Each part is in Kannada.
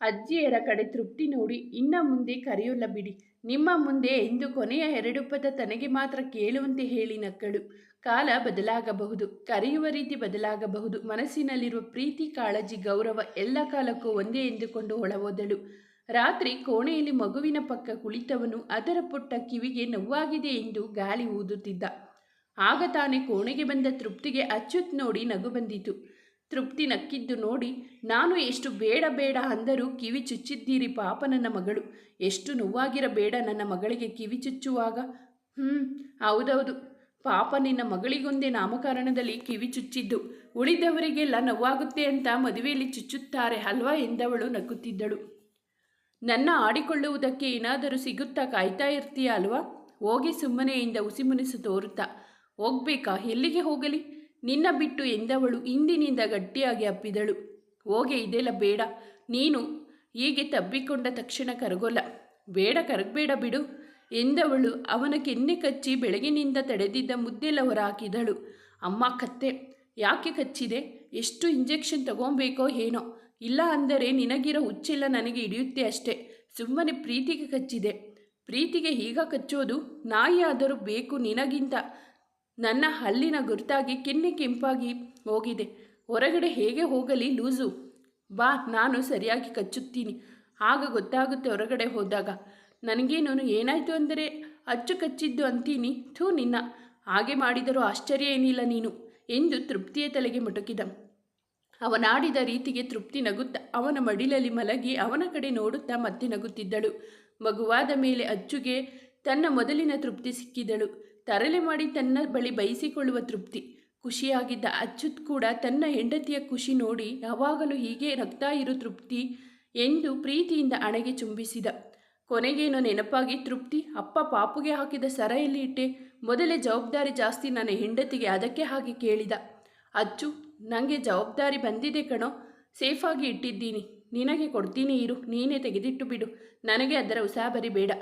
ಅಜ್ಜಿಯರ ಕಡೆ ತೃಪ್ತಿ ನೋಡಿ, ಇನ್ನ ಮುಂದೆ ಕರೆಯೋಲ್ಲ ಬಿಡಿ. ನಿಮ್ಮ ಮುಂದೆ ಎಂದು ಕೊನೆಯ ಎರಡು ಪದ ತನಗೆ ಮಾತ್ರ ಕೇಳುವಂತೆ ಹೇಳಿ ನಕ್ಕಳು. ಕಾಲ ಬದಲಾಗಬಹುದು, ಕರೆಯುವ ರೀತಿ ಬದಲಾಗಬಹುದು, ಮನಸ್ಸಿನಲ್ಲಿರುವ ಪ್ರೀತಿ, ಕಾಳಜಿ, ಗೌರವ ಎಲ್ಲ ಕಾಲಕ್ಕೂ ಒಂದೇ ಎಂದುಕೊಂಡು ಒಳಹೋದಳು. ರಾತ್ರಿ ಕೋಣೆಯಲ್ಲಿ ಮಗುವಿನ ಪಕ್ಕ ಕುಳಿತವನು, ಅದರ ಪುಟ್ಟ ಕಿವಿಗೆ ನೋವಾಗಿದೆ ಎಂದು ಗಾಳಿ ಊದುತ್ತಿದ್ದ. ಆಗ ತಾನೇ ಕೋಣೆಗೆ ಬಂದ ತೃಪ್ತಿಗೆ ಅಚ್ಚುತ್ ನೋಡಿ ನಗು ಬಂದಿತು. ತೃಪ್ತಿ ನಕ್ಕಿದ್ದು ನೋಡಿ ನಾನು ಎಷ್ಟು ಬೇಡ ಬೇಡ ಅಂದರೂ ಕಿವಿ ಚುಚ್ಚಿದ್ದೀರಿ ಪಾಪ ನನ್ನ ಮಗಳು. ಎಷ್ಟು ನೋವಾಗಿರಬೇಡ ನನ್ನ ಮಗಳಿಗೆ ಕಿವಿ ಚುಚ್ಚುವಾಗ. ಹ್ಞೂ ಹೌದೌದು. ಪಾಪ ನಿನ್ನ ಮಗಳಿಗೊಂದೇ ನಾಮಕರಣದಲ್ಲಿ ಕಿವಿ ಚುಚ್ಚಿದ್ದು. ಉಳಿದವರಿಗೆಲ್ಲ ನೋವಾಗುತ್ತೆ ಅಂತ ಮದುವೆಯಲ್ಲಿ ಚುಚ್ಚುತ್ತಾರೆ ಅಲ್ವಾ ಎಂದವಳು ನಕ್ಕುತ್ತಿದ್ದಳು. ನನ್ನ ಆಡಿಕೊಳ್ಳುವುದಕ್ಕೆ ಏನಾದರೂ ಸಿಗುತ್ತಾ ಕಾಯ್ತಾ ಇರ್ತೀಯ ಅಲ್ವಾ? ಹೋಗಿ ಸುಮ್ಮನೆಯಿಂದ ಉಸಿಮುನಿಸು ತೋರುತ್ತಾ. ಹೋಗ್ಬೇಕಾ? ಎಲ್ಲಿಗೆ ಹೋಗಲಿ? ನಿನ್ನ ಬಿಟ್ಟು ಎಂದವಳು ಇಂದಿನಿಂದ ಗಟ್ಟಿಯಾಗಿ ಅಪ್ಪಿದಳು. ಹೋಗೆ, ಇದೆಲ್ಲ ಬೇಡ. ನೀನು ಹೀಗೆ ತಬ್ಬಿಕೊಂಡ ತಕ್ಷಣ ಕರಗೋಲ್ಲ. ಬೇಡ, ಕರಗಬೇಡ ಬಿಡು ಎಂದವಳು ಅವನ ಕೆನ್ನೆ ಕಚ್ಚಿ ಬೆಳಗಿನಿಂದ ತಡೆದಿದ್ದ ಮುದ್ದೆಲ್ಲ ಹೊರಹಾಕಿದಳು. ಅಮ್ಮ, ಕತ್ತೆ, ಯಾಕೆ ಕಚ್ಚಿದೆ? ಎಷ್ಟು ಇಂಜೆಕ್ಷನ್ ತಗೊಬೇಕೋ ಏನೋ. ಇಲ್ಲ ಅಂದರೆ ನಿನಗಿರೋ ಹುಚ್ಚೆಲ್ಲ ನನಗೆ ಹಿಡಿಯುತ್ತೆ ಅಷ್ಟೇ. ಸುಮ್ಮನೆ ಪ್ರೀತಿಗೆ ಕಚ್ಚಿದೆ. ಪ್ರೀತಿಗೆ ಈಗ ಕಚ್ಚೋದು ನಾಯಿಯಾದರೂ ಬೇಕು ನಿನಗಿಂತ. ನನ್ನ ಹಲ್ಲಿನ ಗುರುತಾಗಿ ಕಿನ್ನಿ ಕೆಂಪಾಗಿ ಹೋಗಿದೆ. ಹೊರಗಡೆ ಹೇಗೆ ಹೋಗಲಿ ಲೂಸು? ಬಾ, ನಾನು ಸರಿಯಾಗಿ ಕಚ್ಚುತ್ತೀನಿ. ಆಗ ಗೊತ್ತಾಗುತ್ತೆ ಹೊರಗಡೆ ಹೋದಾಗ. ನನಗೇನು ಏನಾಯಿತು ಅಂದರೆ, ಅಚ್ಚು ಕಚ್ಚಿದ್ದು ಅಂತೀನಿ. ಥೂ, ನಿನ್ನ. ಹಾಗೆ ಮಾಡಿದರೂ ಆಶ್ಚರ್ಯ ಏನಿಲ್ಲ ನೀನು ಎಂದು ತೃಪ್ತಿಯ ತಲೆಗೆ ಮುಟುಕಿದ. ಅವನಾಡಿದ ರೀತಿಗೆ ತೃಪ್ತಿ ನಗುತ್ತಾ, ಅವನ ಮಡಿಲಲ್ಲಿ ಮಲಗಿ ಅವನ ಕಡೆ ನೋಡುತ್ತಾ ಮತ್ತೆ ನಗುತ್ತಿದ್ದಳು. ಮಗುವಾದ ಮೇಲೆ ಅಚ್ಚುಗೆ ತನ್ನ ಮೊದಲಿನ ತೃಪ್ತಿ ಸಿಕ್ಕಿದಳು. ತರಲೆ ಮಾಡಿ ತನ್ನ ಬಳಿ ಬಯಸಿಕೊಳ್ಳುವ ತೃಪ್ತಿ. ಖುಷಿಯಾಗಿದ್ದ ಅಚ್ಯುತ್ ಕೂಡ ತನ್ನ ಹೆಂಡತಿಯ ಖುಷಿ ನೋಡಿ ಯಾವಾಗಲೂ ಹೀಗೆ ರಕ್ತಾ ಇರು ತೃಪ್ತಿ ಎಂದು ಪ್ರೀತಿಯಿಂದ ಅಣೆಗೆ ಚುಂಬಿಸಿದ. ಕೊನೆಗೇನೋ ನೆನಪಾಗಿ ತೃಪ್ತಿ, ಅಪ್ಪ ಪಾಪುಗೆ ಹಾಕಿದ ಸರ ಎಲ್ಲಿ ಇಟ್ಟೆ. ಮೊದಲೇ ಜವಾಬ್ದಾರಿ ಜಾಸ್ತಿ ನನ್ನ ಹೆಂಡತಿಗೆ ಅದಕ್ಕೆ ಹಾಗೆ ಕೇಳಿದ. ಅಚ್ಚು ನನಗೆ ಜವಾಬ್ದಾರಿ ಬಂದಿದೆ ಕಣೋ, ಸೇಫಾಗಿ ಇಟ್ಟಿದ್ದೀನಿ. ನಿನಗೆ ಕೊಡ್ತೀನಿ ಇರು, ನೀನೇ ತೆಗೆದಿಟ್ಟು ಬಿಡು. ನನಗೆ ಅದರ ಉಸಾಬರಿ ಬೇಡ.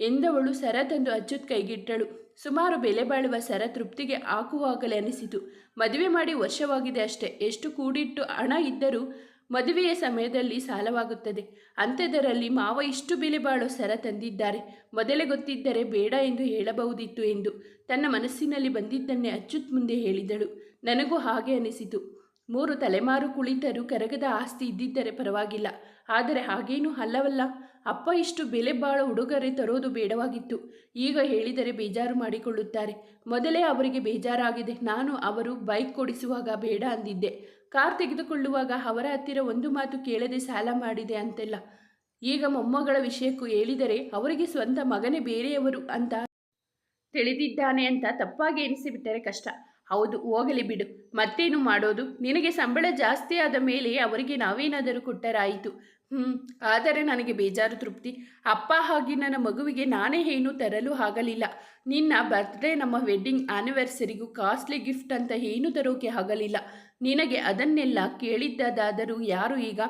ಎಂದವಳು ಸರ ತಂದು ಅಚ್ಚುತ್ ಕೈಗಿಟ್ಟಳು. ಸುಮಾರು ಬೆಲೆ ಬಾಳುವ ಸರ ತೃಪ್ತಿಗೆ ಹಾಕುವಾಗಲೇ ಅನಿಸಿತು. ಮದುವೆ ಮಾಡಿ ವರ್ಷವಾಗಿದೆ ಅಷ್ಟೇ. ಎಷ್ಟು ಕೂಡಿಟ್ಟು ಹಣ ಇದ್ದರೂ ಮದುವೆಯ ಸಮಯದಲ್ಲಿ ಸಾಲವಾಗುತ್ತದೆ. ಅಂಥದರಲ್ಲಿ ಮಾವ ಇಷ್ಟು ಬೆಲೆ ಬಾಳೋ ಸರ ತಂದಿದ್ದಾರೆ ಮೊದಲೇ ಗೊತ್ತಿದ್ದರೆ ಬೇಡ ಎಂದು ಹೇಳಬಹುದಿತ್ತು ಎಂದು. ತನ್ನ ಮನಸ್ಸಿನಲ್ಲಿ ಬಂದಿದ್ದನ್ನೇ ಅಚ್ಚುತ್ ಮುಂದೆ ಹೇಳಿದಳು. ನನಗೂ ಹಾಗೆ ಅನಿಸಿತು. ಮೂರು ತಲೆಮಾರು ಕುಳಿತರೂ ಕರಗದ ಆಸ್ತಿ ಇದ್ದಿದ್ದರೆ ಪರವಾಗಿಲ್ಲ. ಆದರೆ ಹಾಗೇನೂ ಅಲ್ಲವಲ್ಲ. ಅಪ್ಪ ಇಷ್ಟು ಬೆಲೆ ಬಾಳ ಉಡುಗೊರೆ ತರೋದು ಬೇಡವಾಗಿತ್ತು. ಈಗ ಹೇಳಿದರೆ ಬೇಜಾರು ಮಾಡಿಕೊಳ್ಳುತ್ತಾರೆ. ಮೊದಲೇ ಅವರಿಗೆ ಬೇಜಾರಾಗಿದೆ. ನಾನು ಅವರು ಬೈಕ್ ಕೊಡಿಸುವಾಗ ಬೇಡ ಅಂದಿದ್ದೆ. ಕಾರ್ ತೆಗೆದುಕೊಳ್ಳುವಾಗ ಅವರ ಹತ್ತಿರ ಒಂದು ಮಾತು ಕೇಳದೆ ಸಾಲ ಮಾಡಿದೆ ಅಂತೆಲ್ಲ. ಈಗ ಮೊಮ್ಮಗಳ ವಿಷಯಕ್ಕೂ ಹೇಳಿದರೆ ಅವರಿಗೆ ಸ್ವಂತ ಮಗನೇ ಬೇರೆಯವರು ಅಂತ ತಿಳಿದಿದ್ದಾನೆ ಅಂತ ತಪ್ಪಾಗಿ ಎನಿಸಿಬಿಟ್ಟರೆ ಕಷ್ಟ. ಹೌದು, ಹೋಗಲಿ ಬಿಡು. ಮತ್ತೇನು ಮಾಡೋದು? ನಿನಗೆ ಸಂಬಳ ಜಾಸ್ತಿ ಆದ ಮೇಲೆ ಅವರಿಗೆ ನಾವೇನಾದರೂ ಕೊಟ್ಟರಾಯಿತು. ಹ್ಞೂ ಆದರೆ ನನಗೆ ಬೇಜಾರು ತೃಪ್ತಿ. ಅಪ್ಪ ಹಾಗೆ ನನ್ನ ಮಗುವಿಗೆ ನಾನೇ ಏನೂ ತರಲು ಆಗಲಿಲ್ಲ. ನಿನ್ನ ಬರ್ತ್ಡೇ ನಮ್ಮ ವೆಡ್ಡಿಂಗ್ ಆ್ಯನಿವರ್ಸರಿಗೂ ಕಾಸ್ಟ್ಲಿ ಗಿಫ್ಟ್ ಅಂತ ಏನೂ ತರೋಕೆ ಆಗಲಿಲ್ಲ. ನಿನಗೆ ಅದನ್ನೆಲ್ಲ ಕೇಳಿದ್ದದಾದರೂ ಯಾರು ಈಗ?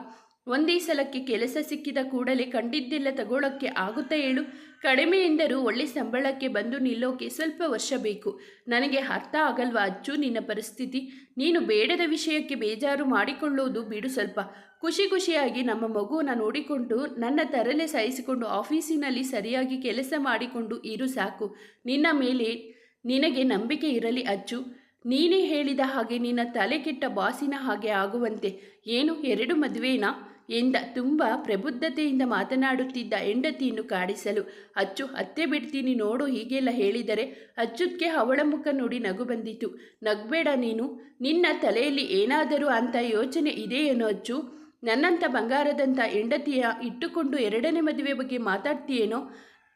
ಒಂದೇ ಸಲಕ್ಕೆ ಕೆಲಸ ಸಿಕ್ಕಿದ ಕೂಡಲೇ ಕಂಡಿದ್ದೆಲ್ಲ ತಗೊಳ್ಳೋಕ್ಕೆ ಆಗುತ್ತಾ ಹೇಳು. ಕಡಿಮೆ ಎಂದರೂ ಒಳ್ಳೆ ಸಂಬಳಕ್ಕೆ ಬಂದು ನಿಲ್ಲೋಕೆ ಸ್ವಲ್ಪ ವರ್ಷ ಬೇಕು. ನನಗೆ ಅರ್ಥ ಆಗಲ್ವಾ ಅಜ್ಜು ನಿನ್ನ ಪರಿಸ್ಥಿತಿ? ನೀನು ಬೇಡದ ವಿಷಯಕ್ಕೆ ಬೇಜಾರು ಮಾಡಿಕೊಳ್ಳೋದು ಬಿಡು ಸ್ವಲ್ಪ. ಖುಷಿ ಖುಷಿಯಾಗಿ ನಮ್ಮ ಮಗುವನ್ನು ನೋಡಿಕೊಂಡು ನನ್ನ ತರಲೆ ಸಹಿಸಿಕೊಂಡು ಆಫೀಸಿನಲ್ಲಿ ಸರಿಯಾಗಿ ಕೆಲಸ ಮಾಡಿಕೊಂಡು ಇರು ಸಾಕು. ನಿನ್ನ ಮೇಲೆ ನಿನಗೆ ನಂಬಿಕೆ ಇರಲಿ ಅಜ್ಜು. ನೀನೇ ಹೇಳಿದ ಹಾಗೆ ನಿನ್ನ ತಲೆ ಕೆಟ್ಟ ಬಾಸಿನ ಹಾಗೆ ಆಗುವಂತೆ. ಏನು, ಎರಡು ಮದುವೆನಾ? ಎಂದ ತುಂಬ ಪ್ರಬುದ್ಧತೆಯಿಂದ ಮಾತನಾಡುತ್ತಿದ್ದ ಹೆಂಡತಿಯನ್ನು ಕಾಡಿಸಲು, ಅಚ್ಚು, ಅತ್ತೆ ಬಿಡ್ತೀನಿ ನೋಡು ಹೀಗೆಲ್ಲ ಹೇಳಿದರೆ ಅಚ್ಚುತ್ಗೆ ಅವಳ ಮುಖ ನೋಡಿ ನಗು ಬಂದಿತು. ನಗಬೇಡ ನೀನು, ನಿನ್ನ ತಲೆಯಲ್ಲಿ ಏನಾದರೂ ಅಂತ ಯೋಚನೆ ಇದೆಯೇನೋ ಅಚ್ಚು? ನನ್ನಂಥ ಬಂಗಾರದಂಥ ಹೆಂಡತಿಯ ಇಟ್ಟುಕೊಂಡು ಎರಡನೇ ಮದುವೆ ಬಗ್ಗೆ ಮಾತಾಡ್ತೀಯೇನೋ?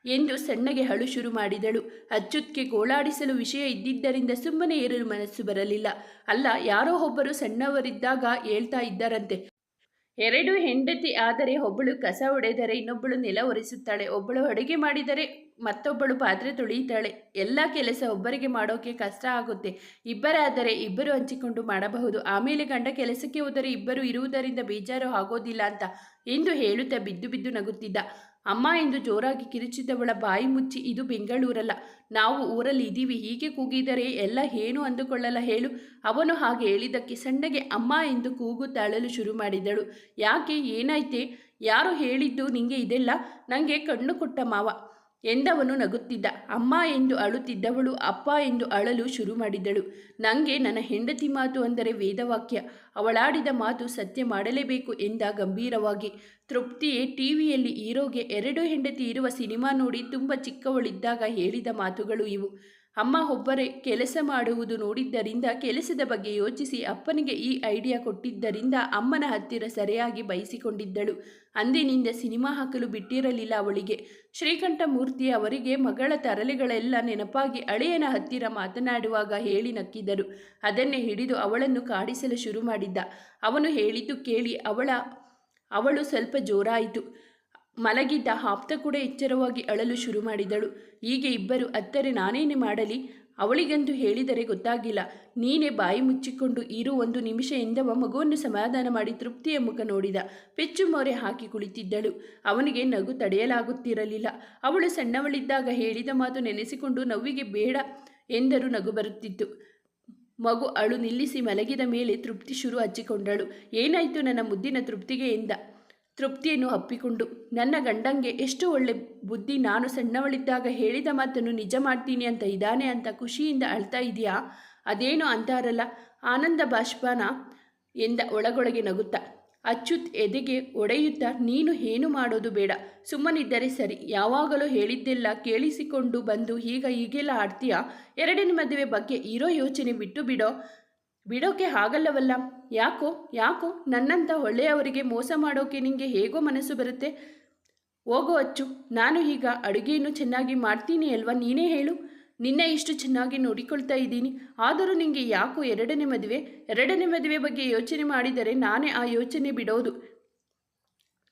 ಎಂದು ಸಣ್ಣಗೆ ಹಳು ಶುರು ಮಾಡಿದಳು. ಅಚ್ಚುತ್ಗೆ ಗೋಳಾಡಿಸಲು ವಿಷಯ ಇದ್ದಿದ್ದರಿಂದ ಸುಮ್ಮನೆ ಇರಲು ಮನಸ್ಸು ಬರಲಿಲ್ಲ. ಅಲ್ಲ, ಯಾರೋ ಒಬ್ಬರು ಸಣ್ಣವರಿದ್ದಾಗ ಹೇಳ್ತಾ ಇದ್ದಾರಂತೆ. ಎರಡು ಹೆಂಡತಿ ಆದರೆ ಒಬ್ಬಳು ಕಸ ಒಡೆದರೆ ಇನ್ನೊಬ್ಬಳು ನೆಲ ಒರೆಸುತ್ತಾಳೆ. ಒಬ್ಬಳು ಅಡುಗೆ ಮಾಡಿದರೆ ಮತ್ತೊಬ್ಬಳು ಪಾತ್ರೆ ತೊಳೆಯುತ್ತಾಳೆ. ಎಲ್ಲ ಕೆಲಸ ಒಬ್ಬರಿಗೆ ಮಾಡೋಕೆ ಕಷ್ಟ ಆಗುತ್ತೆ. ಇಬ್ಬರಾದರೆ ಇಬ್ಬರು ಹಂಚಿಕೊಂಡು ಮಾಡಬಹುದು. ಆಮೇಲೆ ಗಂಡ ಕೆಲಸಕ್ಕೆ ಹೋದರೆ ಇಬ್ಬರು ಇರುವುದರಿಂದ ಬೇಜಾರು ಆಗೋದಿಲ್ಲ ಅಂತ ಎಂದು ಹೇಳುತ್ತಾ ಬಿದ್ದು ಬಿದ್ದು ನಗುತ್ತಿದ್ದ. ಅಮ್ಮ ಎಂದು ಜೋರಾಗಿ ಕಿರುಚಿದವಳ ಬಾಯಿ ಮುಚ್ಚಿ, ಇದು ಬೆಂಗಳೂರಲ್ಲ. ನಾವು ಊರಲ್ಲಿ ಇದ್ದೀವಿ ಹೀಗೆ ಕೂಗಿದರೆ ಎಲ್ಲ ಏನು ಅಂದುಕೊಳ್ಳಲ್ಲ ಹೇಳು. ಅವನು ಹಾಗೆ ಹೇಳಿದ್ದಕ್ಕೆ ಸಣ್ಣಗೆ ಅಮ್ಮ ಎಂದು ಕೂಗು ತಾಳಲು ಶುರು ಮಾಡಿದಳು. ಯಾಕೆ? ಏನಾಯ್ತೆ? ಯಾರು ಹೇಳಿದ್ದು ನಿಂಗೆ ಇದೆಲ್ಲ? ನನಗೆ ಕಣ್ಣು ಕೊಟ್ಟ ಮಾವ. ಎಂದವನು ನಗುತ್ತಿದ್ದ. ಅಮ್ಮ ಎಂದು ಅಳುತ್ತಿದ್ದವಳು ಅಪ್ಪ ಎಂದು ಅಳಲು ಶುರು ಮಾಡಿದ್ದಳು ನನಗೆ ನನ್ನ ಹೆಂಡತಿ ಮಾತು ಅಂದರೆ ವೇದವಾಕ್ಯ. ಅವಳಾಡಿದ ಮಾತು ಸತ್ಯ ಮಾಡಲೇಬೇಕು ಎಂದ ಗಂಭೀರವಾಗಿ. ತೃಪ್ತಿಯೇ ಟಿವಿಯಲ್ಲಿ ಹೀರೋಗೆ ಎರಡು ಹೆಂಡತಿ ಇರುವ ಸಿನಿಮಾ ನೋಡಿ ತುಂಬ ಚಿಕ್ಕವಳಿದ್ದಾಗ ಹೇಳಿದ ಮಾತುಗಳು ಇವು. ಅಮ್ಮ ಒಬ್ಬರೇ ಕೆಲಸ ಮಾಡುವುದು ನೋಡಿದ್ದರಿಂದ ಕೆಲಸದ ಬಗ್ಗೆ ಯೋಚಿಸಿ ಅಪ್ಪನಿಗೆ ಈ ಐಡಿಯಾ ಕೊಟ್ಟಿದ್ದರಿಂದ ಅಮ್ಮನ ಹತ್ತಿರ ಸರಿಯಾಗಿ ಬಯಸಿಕೊಂಡಿದ್ದಳು. ಅಂದಿನಿಂದ ಸಿನಿಮಾ ಹಾಕಲು ಬಿಟ್ಟಿರಲಿಲ್ಲ ಅವಳಿಗೆ. ಶ್ರೀಕಂಠಮೂರ್ತಿ ಅವರಿಗೆ ಮಗಳ ತರಲೆಗಳೆಲ್ಲ ನೆನಪಾಗಿ ಅಳೆಯನ ಹತ್ತಿರ ಮಾತನಾಡುವಾಗ ಹೇಳಿ ನಕ್ಕಿದರು. ಅದನ್ನೇ ಹಿಡಿದು ಅವಳನ್ನು ಕಾಡಿಸಲು ಶುರು ಮಾಡಿದ್ದ. ಅವನು ಹೇಳಿದ್ದು ಕೇಳಿ ಅವಳ, ಅವಳು ಸ್ವಲ್ಪ ಜೋರಾಯಿತು. ಮಲಗಿದ್ದ ಆಪ್ತ ಕೂಡ ಎಚ್ಚರವಾಗಿ ಅಳಲು ಶುರು ಮಾಡಿದಳು. ಹೀಗೆ ಇಬ್ಬರು ಅತ್ತರೆ ನಾನೇನೆ ಮಾಡಲಿ? ಅವಳಿಗಂತೂ ಹೇಳಿದರೆ ಗೊತ್ತಾಗಿಲ್ಲ. ನೀನೇ ಬಾಯಿ ಮುಚ್ಚಿಕೊಂಡು ಇರು ಒಂದು ನಿಮಿಷ ಎಂದವ ಮಗುವನ್ನು ಸಮಾಧಾನ ಮಾಡಿ ತೃಪ್ತಿಯ ಮುಖ ನೋಡಿದ. ಪೆಚ್ಚು ಮೊರೆ ಹಾಕಿ ಕುಳಿತಿದ್ದಳು. ಅವನಿಗೆ ನಗು ತಡೆಯಲಾಗುತ್ತಿರಲಿಲ್ಲ. ಅವಳು ಸಣ್ಣವಳಿದ್ದಾಗ ಹೇಳಿದ ಮಾತು ನೆನೆಸಿಕೊಂಡು ನವ್ವಿಗೆ ಬೇಡ ಎಂದರೂ ನಗು ಬರುತ್ತಿತ್ತು. ಮಗು ಅಳು ನಿಲ್ಲಿಸಿ ಮಲಗಿದ ಮೇಲೆ ತೃಪ್ತಿ ಶುರು ಹಚ್ಚಿಕೊಂಡಳು. ಏನಾಯಿತು ನನ್ನ ಮುದ್ದಿನ ತೃಪ್ತಿಗೆ ಎಂದ. ತೃಪ್ತಿಯನ್ನು ಅಪ್ಪಿಕೊಂಡು, ನನ್ನ ಗಂಡಂಗೆ ಎಷ್ಟು ಒಳ್ಳೆ ಬುದ್ಧಿ ನಾನು ಸಣ್ಣವಳಿದ್ದಾಗ ಹೇಳಿದ ಮಾತನ್ನು ನಿಜ ಮಾಡ್ತೀನಿ ಅಂತ ಇದ್ದಾನೆ ಅಂತ ಖುಷಿಯಿಂದ ಅಳ್ತಾ ಇದೆಯಾ ಅದೇನು ಅಂತಾರಲ್ಲ, ಆನಂದ ಬಾಷ್ಪಾನ ಎಂದ ಒಳಗೊಳಗೆ ನಗುತ್ತಾ, ಅಚ್ಯುತ್ ಎದೆಗೆ ಒಡೆಯುತ್ತಾ, ನೀನು ಏನು ಮಾಡೋದು ಬೇಡ, ಸುಮ್ಮನಿದ್ದರೆ ಸರಿ, ಯಾವಾಗಲೂ ಹೇಳಿದ್ದೆಲ್ಲ ಕೇಳಿಸಿಕೊಂಡು ಬಂದು ಈಗ ಹೀಗೆಲ್ಲ ಆಡ್ತೀಯಾ? ಎರಡನೇ ಮದುವೆ ಬಗ್ಗೆ ಇರೋ ಯೋಚನೆ ಬಿಟ್ಟು ಬಿಡೋ, ಬಿಡೋಕೆ ಆಗಲ್ಲವಲ್ಲ? ಯಾಕೋ ಯಾಕೋ ನನ್ನಂಥ ಒಳ್ಳೆಯವರಿಗೆ ಮೋಸ ಮಾಡೋಕೆ ನಿಮಗೆ ಹೇಗೋ ಮನಸ್ಸು ಬರುತ್ತೆ. ಹೋಗೋ ಅಚ್ಚು, ನಾನು ಈಗ ಅಡುಗೆಯನ್ನು ಚೆನ್ನಾಗಿ ಮಾಡ್ತೀನಿ ಅಲ್ವಾ ನೀನೇ ಹೇಳು. ನಿನ್ನೆ ಇಷ್ಟು ಚೆನ್ನಾಗಿ ನೋಡಿಕೊಳ್ತಾ ಇದ್ದೀನಿ. ಆದರೂ ನಿಮಗೆ ಯಾಕೋ ಎರಡನೇ ಮದುವೆ ಎರಡನೇ ಮದುವೆ ಬಗ್ಗೆ ಯೋಚನೆ ಮಾಡಿದರೆ ನಾನೇ ಆ ಯೋಚನೆ ಬಿಡೋದು.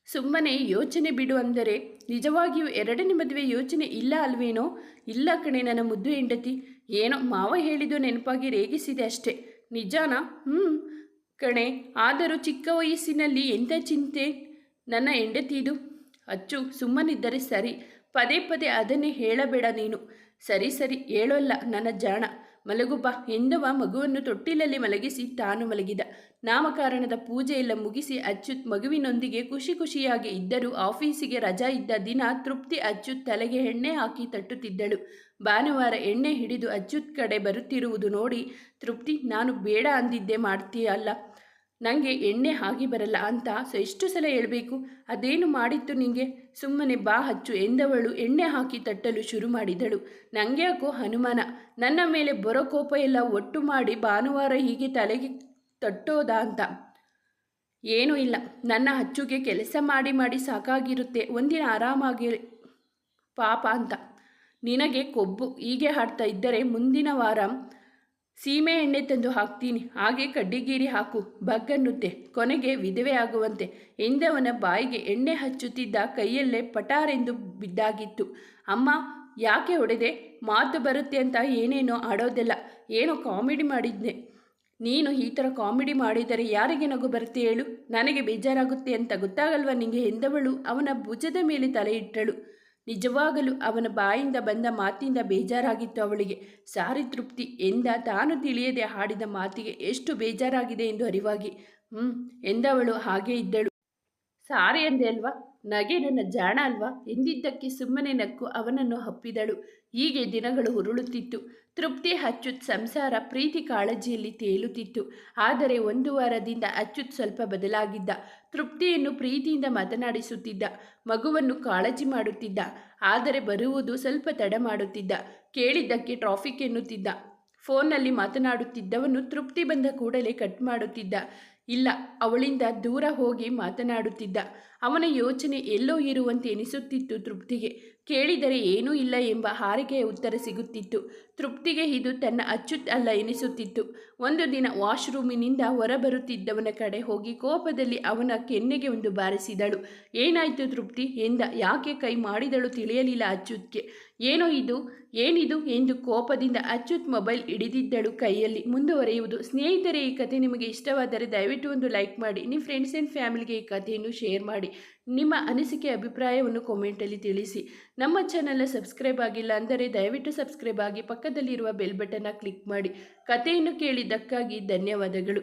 ಸುಮ್ಮನೆ ಯೋಚನೆ ಬಿಡು ಅಂದರೆ ನಿಜವಾಗಿಯೂ ಎರಡನೇ ಮದುವೆ ಯೋಚನೆ ಇಲ್ಲ ಅಲ್ವೇನೋ? ಇಲ್ಲ ಕಣೆ ನನ್ನ ಮುದ್ದು ಹೆಂಡತಿ. ಏನೋ ಮಾವ ಹೇಳಿದ್ದು ನೆನಪಾಗಿ ರೇಗಿಸಿದೆ ಅಷ್ಟೇ. ನಿಜಾನಾ? ಹ್ಞೂ ಕಣೆ, ಆದರೂ ಚಿಕ್ಕ ವಯಸ್ಸಿನಲ್ಲಿ ಎಂಥ ಚಿಂತೆ? ನನ್ನ ಹೆಂಡತಿದು? ಅಚ್ಚು, ಸುಮ್ಮನಿದ್ದರೆ ಸರಿ. ಪದೇ ಪದೇ ಅದನ್ನೇ ಹೇಳಬೇಡ ನೀನು. ಸರಿ ಸರಿ, ಹೇಳೋಲ್ಲ ನನ್ನ ಜಾಣ. ಮಲಗು ಬಾ. ಎಂದವ ಮಗುವನ್ನು ತೊಟ್ಟಿಲಲ್ಲಿ ಮಲಗಿಸಿ ತಾನು ಮಲಗಿದ. ನಾಮಕರಣದ ಪೂಜೆಯೆಲ್ಲ ಮುಗಿಸಿ ಅಚ್ಯುತ್ ಮಗುವಿನೊಂದಿಗೆ ಖುಷಿ ಖುಷಿಯಾಗಿ ಇದ್ದರೂ ಆಫೀಸಿಗೆ ರಜಾ ಇದ್ದ ದಿನ ತೃಪ್ತಿ ಅಚ್ಯುತ್ ತಲೆಗೆ ಎಣ್ಣೆ ಹಾಕಿ ತಟ್ಟುತ್ತಿದ್ದಳು. ಭಾನುವಾರ ಎಣ್ಣೆ ಹಿಡಿದು ಅಚ್ಯುತ್ ಕಡೆ ಬರುತ್ತಿರುವುದು ನೋಡಿ ತೃಪ್ತಿ, ನಾನು ಬೇಡ ಅಂದಿದ್ದೆ ಮಾಡ್ತೀಯಲ್ಲ. ನನಗೆ ಎಣ್ಣೆ ಹಾಗೆ ಬರಲ್ಲ ಅಂತ ಸೊ ಎಷ್ಟು ಸಲ ಹೇಳಬೇಕು. ಅದೇನು ಮಾಡಿತ್ತು ನಿಂಗೆ? ಸುಮ್ಮನೆ ಬಾ ಹಚ್ಚು ಎಂದವಳು ಎಣ್ಣೆ ಹಾಕಿ ತಟ್ಟಲು ಶುರು ಮಾಡಿದಳು. ನನಗೆ ಯಾಕೋ ಹನುಮಾನ ನನ್ನ ಮೇಲೆ ಬರೋ ಕೋಪ ಎಲ್ಲ ಒಟ್ಟು ಮಾಡಿ ಭಾನುವಾರ ಹೀಗೆ ತಲೆಗೆ ತಟ್ಟೋದಾ ಅಂತ. ಏನೂ ಇಲ್ಲ. ನನ್ನ ಹಚ್ಚುಗೆ ಕೆಲಸ ಮಾಡಿ ಮಾಡಿ ಸಾಕಾಗಿರುತ್ತೆ. ಒಂದಿನ ಆರಾಮಾಗಿ ಪಾಪ ಅಂತ. ನಿನಗೆ ಕೊಬ್ಬು ಹೀಗೆ ಹಾಡ್ತಾ ಇದ್ದರೆ ಮುಂದಿನ ವಾರ ಸೀಮೆ ಎಣ್ಣೆ ತಂದು ಹಾಕ್ತೀನಿ. ಹಾಗೆ ಕಡ್ಡಿಗೀರಿ ಹಾಕು. ಬಗ್ಗನ್ನುತ್ತೆ. ಕೊನೆಗೆ ವಿಧವೆ ಆಗುವಂತೆ. ಎಂದವನ ಬಾಯಿಗೆ ಎಣ್ಣೆ ಹಚ್ಚುತ್ತಿದ್ದ ಕೈಯಲ್ಲೇ ಪಟಾರೆಂದು ಬಿದ್ದಾಗಿತ್ತು. ಅಮ್ಮ, ಯಾಕೆ ಹೊಡೆದೆ? ಮಾತು ಬರುತ್ತೆ ಅಂತ ಏನೇನೋ ಆಡೋದಿಲ್ಲ. ಏನೋ ಕಾಮಿಡಿ ಮಾಡಿದ್ದೆ ನೀನು ಈ ಥರ ಕಾಮಿಡಿ ಮಾಡಿದರೆ ಯಾರಿಗೆ ನಗು ಬರುತ್ತೆ ಹೇಳು? ನನಗೆ ಬೇಜಾರಾಗುತ್ತೆ ಅಂತ ಗೊತ್ತಾಗಲ್ವ ನಿಂಗೆ ಎಂದವಳು? ಅವನ ಭುಜದ ಮೇಲೆ ತಲೆ ಇಟ್ಟಳು. ನಿಜವಾಗಲೂ ಅವನ ಬಾಯಿಂದ ಬಂದ ಮಾತಿಂದ ಬೇಜಾರಾಗಿತ್ತು ಅವಳಿಗೆ. ಸಾರಿ ತೃಪ್ತಿ, ಎಂದ ತಾನು ತಿಳಿಯದೆ ಹಾಡಿದ ಮಾತಿಗೆ ಎಷ್ಟು ಬೇಜಾರಾಗಿದೆ ಎಂದು ಅರಿವಾಗಿ. ಹ್ಞೂ ಎಂದವಳು ಹಾಗೆ ಇದ್ದಳು. ಸಾರಿ ಅಂದೆ ಅಲ್ವಾ? ನಗೆ ನನ್ನ ಜಾಣ ಅಲ್ವಾ? ಎಂದಿದ್ದಕ್ಕೆ ಸುಮ್ಮನೆ ನಕ್ಕು ಅವನನ್ನು ಹಪ್ಪಿದಳು ಹೀಗೆ ದಿನಗಳು ಉರುಳುತ್ತಿತ್ತು. ತೃಪ್ತಿ ಅಚ್ಯುತ್ ಸಂಸಾರ ಪ್ರೀತಿ ಕಾಳಜಿಯಲ್ಲಿ ತೇಲುತ್ತಿತ್ತು. ಆದರೆ ಒಂದು ವಾರದಿಂದ ಅಚ್ಯುತ್ ಸ್ವಲ್ಪ ಬದಲಾಗಿದ್ದ. ತೃಪ್ತಿಯನ್ನು ಪ್ರೀತಿಯಿಂದ ಮಾತನಾಡಿಸುತ್ತಿದ್ದ, ಮಗುವನ್ನು ಕಾಳಜಿ ಮಾಡುತ್ತಿದ್ದ, ಆದರೆ ಬರುವುದು ಸ್ವಲ್ಪ ತಡ ಮಾಡುತ್ತಿದ್ದ, ಕೇಳಿದ್ದಕ್ಕೆ ಟ್ರಾಫಿಕ್ ಎನ್ನುತ್ತಿದ್ದ, ಫೋನ್ನಲ್ಲಿ ಮಾತನಾಡುತ್ತಿದ್ದವನು ತೃಪ್ತಿ ಬಂದ ಕೂಡಲೇ ಕಟ್ ಮಾಡುತ್ತಿದ್ದ, ಇಲ್ಲ, ಅವಳಿಂದ ದೂರ ಹೋಗಿ ಮಾತನಾಡುತ್ತಿದ್ದ ಅವನ ಯೋಚನೆ ಎಲ್ಲೋ ಇರುವಂತೆ ಎನಿಸುತ್ತಿತ್ತು ತೃಪ್ತಿಗೆ. ಕೇಳಿದರೆ ಏನೂ ಇಲ್ಲ ಎಂಬ ಹಾರಿಕೆಯ ಉತ್ತರ ಸಿಗುತ್ತಿತ್ತು. ತೃಪ್ತಿಗೆ ಇದು ತನ್ನ ಅಚ್ಚುತ್ ಅಲ್ಲ ಎನಿಸುತ್ತಿತ್ತು. ಒಂದು ದಿನ ವಾಶ್ರೂಮಿನಿಂದ ಹೊರಬರುತ್ತಿದ್ದವನ ಕಡೆ ಹೋಗಿ ಕೋಪದಲ್ಲಿ ಅವನ ಕೆನ್ನೆಗೆ ಒಂದು ಬಾರಿಸಿದಳು. ಏನಾಯಿತು ತೃಪ್ತಿ? ಎಂದ. ಯಾಕೆ ಕೈ ಮಾಡಿದಳು ತಿಳಿಯಲಿಲ್ಲ ಅಚ್ಚುತ್ಗೆ. ಏನೋ ಇದು? ಏನಿದು ಎಂದು ಕೋಪದಿಂದ ಅಚ್ಯುತ್ ಮೊಬೈಲ್ ಹಿಡಿದಿದ್ದಳು ಕೈಯಲ್ಲಿ. ಮುಂದುವರೆಯುವುದು. ಸ್ನೇಹಿತರೆ, ಈ ಕಥೆ ನಿಮಗೆ ಇಷ್ಟವಾದರೆ ದಯವಿಟ್ಟು ಒಂದು ಲೈಕ್ ಮಾಡಿ. ನಿಮ್ಮ ಫ್ರೆಂಡ್ಸ್ ಆ್ಯಂಡ್ ಫ್ಯಾಮಿಲಿಗೆ ಈ ಕಥೆಯನ್ನು ಶೇರ್ ಮಾಡಿ. ನಿಮ್ಮ ಅನಿಸಿಕೆ, ಅಭಿಪ್ರಾಯವನ್ನು ಕಾಮೆಂಟಲ್ಲಿ ತಿಳಿಸಿ. ನಮ್ಮ ಚಾನಲ್ನ ಸಬ್ಸ್ಕ್ರೈಬ್ ಆಗಿಲ್ಲ ಅಂದರೆ ದಯವಿಟ್ಟು ಸಬ್ಸ್ಕ್ರೈಬ್ ಆಗಿ ಪಕ್ಕದಲ್ಲಿರುವ ಬೆಲ್ ಬಟನ್ನ ಕ್ಲಿಕ್ ಮಾಡಿ. ಕಥೆಯನ್ನು ಕೇಳಿದ್ದಕ್ಕಾಗಿ ಧನ್ಯವಾದಗಳು.